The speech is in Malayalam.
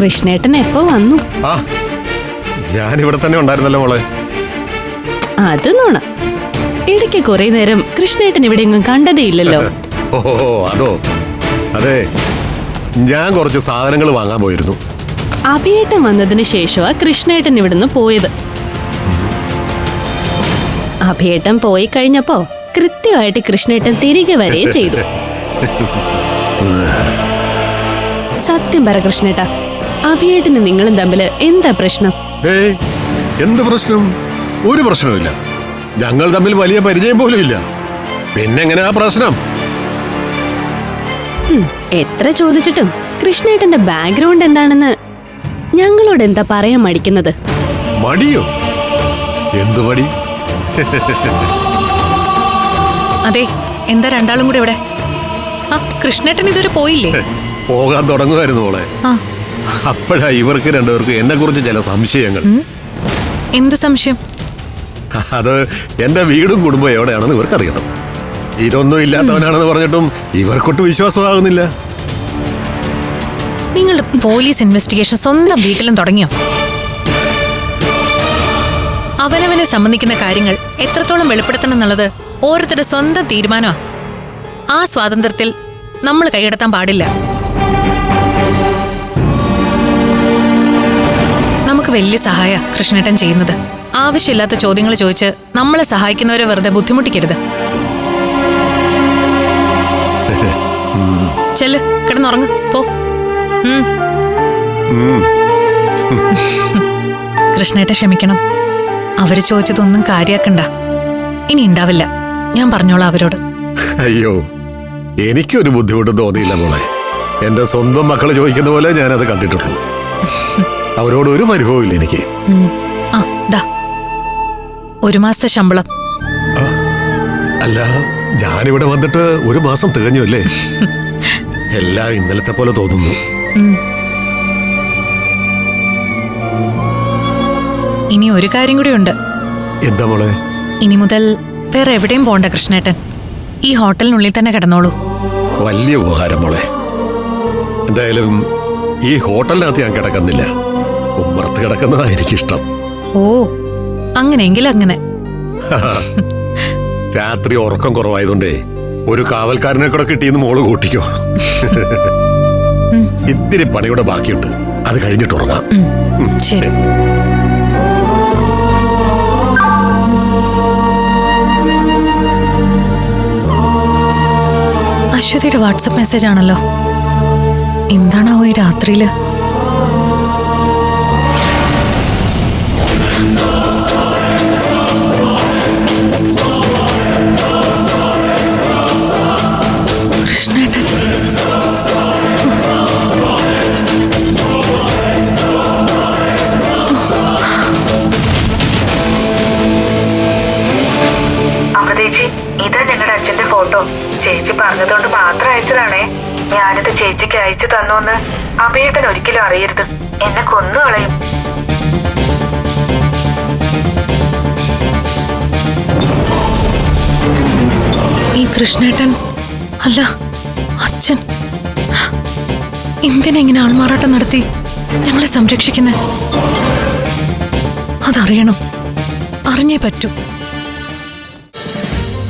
കൃഷ്ണേട്ടൻ എപ്പോ വന്നു? ആ ഞാൻ ഇവിടെ തന്നെ ഉണ്ടായിരുന്നല്ലോ മോളെ. അത് നോണ. ഇടയ്ക്ക് കുറെ നേരം കൃഷ്ണേട്ടൻ ഇവിടെ എങ്ങും കണ്ടതേ ഇല്ലല്ലോ. ഓ അതോ. അതെ ഞാൻ കുറച്ച് സാധനങ്ങൾ വാങ്ങാൻ പോയിരുന്നു. അഭിയേട്ടൻ വന്നതിന് ശേഷമാ കൃഷ്ണേട്ടൻ ഇവിടുന്ന് പോയത്. അഭിയേട്ടൻ പോയി കഴിഞ്ഞപ്പോ കൃത്യമായിട്ട് കൃഷ്ണേട്ടൻ തിരികെ വരികയും ചെയ്തു. സത്യം പറ കൃഷ്ണേട്ട അഭിയേട്ടന് നിങ്ങളും തമ്മിൽ എന്താ പ്രശ്നം? ഏയ് എന്ത് പ്രശ്നം? ഒരു പ്രശ്നവുമില്ല. ഞങ്ങൾ തമ്മിൽ വലിയ പരിചയം പോലും ഇല്ല. പിന്നെങ്ങനെ ആ പ്രശ്നം? ഹും, എത്ര ചോദിച്ചിട്ടും കൃഷ്ണേട്ടന്റെ ബാക്ക്ഗ്രൗണ്ട് എന്താണെന്ന് ഞങ്ങളോട് എന്താ പറയാൻ മടിക്കുന്നത്? മടിയോ? എന്ത് മടി? അതെ എന്താ രണ്ടാളും കൂടെ ഇവിടെ? ആ കൃഷ്ണേട്ടൻ ഇതുവരെ പോയില്ലേ? പോകാൻ തുടങ്ങുമായിരുന്നു മോളെ. ആ. അപ്പോഴാ ഇവർക്ക് രണ്ടുപേർക്കും എന്നെ കുറിച്ച് ചില സംശയങ്ങൾ. എന്ത് സംശയം? അത് എന്റെ വീടും കുടുംബം എവിടെയാണെന്ന് ഇവർക്ക് അറിയണം ഇതൊന്നും ഇല്ലാത്തവനാണെന്ന് പറഞ്ഞിട്ടും ഇവർക്കൊട്ട് വിശ്വാസമാകുന്നില്ല. നിങ്ങളുടെ പോലീസ് ഇൻവെസ്റ്റിഗേഷൻ സ്വന്തം വീട്ടിലും തുടങ്ങിയോ? അവനവനെ സംബന്ധിക്കുന്ന കാര്യങ്ങൾ എത്രത്തോളം വെളിപ്പെടുത്തണം എന്നുള്ളത് ഓരോരുത്തരുടെ സ്വന്തം തീരുമാനമാണ് ആ സ്വാതന്ത്ര്യത്തിൽ നമ്മൾ കൈയടത്താൻ പാടില്ല. നമുക്ക് വലിയ സഹായ കൃഷ്ണേട്ടൻ ചെയ്യുന്നത്. ആവശ്യമില്ലാത്ത ചോദ്യങ്ങൾ ചോദിച്ച് നമ്മളെ സഹായിക്കുന്നവരെ വെറുതെ ബുദ്ധിമുട്ടിക്കരുത്. ചെല്ല് കിടന്നുറങ്ങ് പോ. ഉം. കൃഷ്ണേട്ട ക്ഷമിക്കണം. അവർ ചോദിച്ചതൊന്നും കാര്യാക്കണ്ട. ഇനി ഉണ്ടാവില്ല ഞാൻ പറഞ്ഞോളാം അവരോട്. അയ്യോ എനിക്കൊരു ബുദ്ധിമുട്ടും തോന്നിയില്ല മോളെ. എന്റെ സ്വന്തം മക്കൾ ചോദിക്കുന്ന പോലെ ഞാനത് കണ്ടിട്ടുള്ളൂ. അവരോട് ഒരു പരിഭവമില്ല ഇല്ല എനിക്ക് ആ ദാ. ഒരു മാസത്തെ ശമ്പളം. അല്ല ഞാനിവിടെ വന്നിട്ട് ഒരു മാസം തികഞ്ഞു അല്ലേ? എല്ലാം ഇന്നലത്തെ പോലെ തോന്നുന്നു. ഇനി ഒരു കാര്യം കൂടി ഉണ്ട്. എന്താ മോളെ? ഇനി മുതൽ വേറെ എവിടെയും പോണ്ട കൃഷ്ണേട്ടൻ. ഈ ഹോട്ടലിനുള്ളിൽ തന്നെ കിടന്നോളൂ. വലിയ ഉപകാരം മോളെ. എന്തായാലും ഈ ഹോട്ടലിനകത്ത് ഞാൻ കിടക്കുന്നില്ല. ഉമ്മറത്ത് കിടക്കുന്നതാ ഇഷ്ടം ഓ അങ്ങനെയെങ്കിൽ അങ്ങനെ. രാത്രി ഉറക്കം കുറവായതുകൊണ്ടേ ഒരു കാവൽക്കാരനെ കൂടെ കിട്ടിയെന്ന് മോൾ കൂട്ടിക്കോ. ഇത്തിരി പണിയുടെ ബാക്കിയുണ്ട്. അത് കഴിഞ്ഞിട്ട് ഉറങ്ങാം. ശരി. അശ്വതിയുടെ വാട്സപ്പ് മെസ്സേജ് ആണല്ലോ. എന്താണാവോ ഈ രാത്രിയിൽ? ഇതാ ഞങ്ങളുടെ അച്ഛന്റെ ഫോട്ടോ. ചേച്ചി പറഞ്ഞതുകൊണ്ട് മാത്രം അയച്ചതാണേ. ഞാനിത് ചേച്ചിക്ക് അയച്ചു തന്നോന്ന് അഭയേട്ടൻ ഒരിക്കലും അറിയരുത്. എന്നെ കൊന്നു കളയും. ഈ കൃഷ്ണേട്ടൻ അല്ല അച്ഛൻ. എന്തിനെങ്ങനെ ആൾമാറാട്ടം നടത്തി ഞങ്ങളെ സംരക്ഷിക്കുന്നേ? അതറിയണം. അറിഞ്ഞേ പറ്റൂ.